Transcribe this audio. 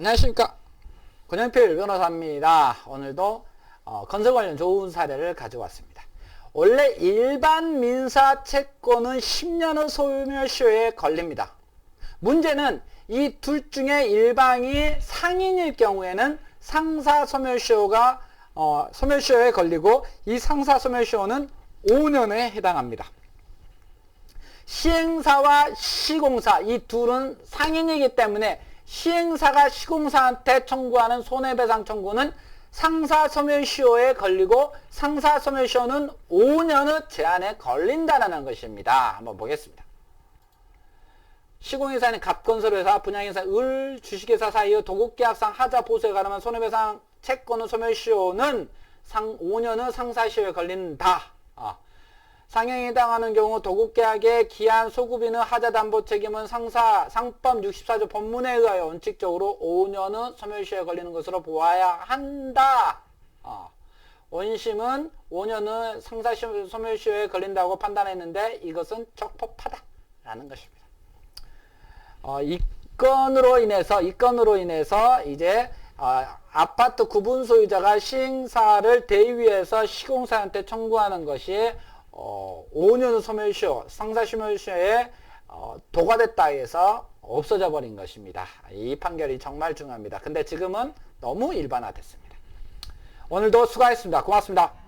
안녕하십니까. 권영필 변호사입니다. 오늘도 어, 건설 관련 좋은 사례를 가져왔습니다. 원래 일반 민사 채권은 10년의 소멸시효에 걸립니다. 문제는 이 둘 중에 일방이 상인일 경우에는 상사 소멸시효가 어, 소멸시효에 걸리고 이 상사 소멸시효는 5년에 해당합니다. 시행사와 시공사 이 둘은 상인이기 때문에 시행사가 시공사한테 청구하는 손해배상 청구는 상사소멸시효에 걸리고 상사소멸시효는 5년의 제한에 걸린다는 것입니다. 한번 보겠습니다. 시공회사는 갑건설회사, 분양회사, 을, 주식회사 사이의 도급계약상 하자 보수에 관한 손해배상 채권의 소멸시효는 상 5년의 상사시효에 걸린다. 아. 상행에 해당하는 경우 도급계약의 기한 소급인의 하자담보 책임은 상사 상법 64조 법문에 의하여 원칙적으로 5년의 소멸시효에 걸리는 것으로 보아야 한다. 어. 원심은 5년의 상사 소멸시효에 걸린다고 판단했는데 이것은 적법하다라는 것입니다. 어, 이 건으로 인해서 이 건으로 인해서 이제 어, 아파트 구분 소유자가 시행사를 대위해서 시공사한테 청구하는 것이 어, 5년 소멸시효, 상사 소멸시효에 어, 도과됐다 해서 없어져 버린 것입니다. 이 판결이 정말 중요합니다. 근데 지금은 너무 일반화됐습니다. 오늘도 수고하셨습니다. 고맙습니다.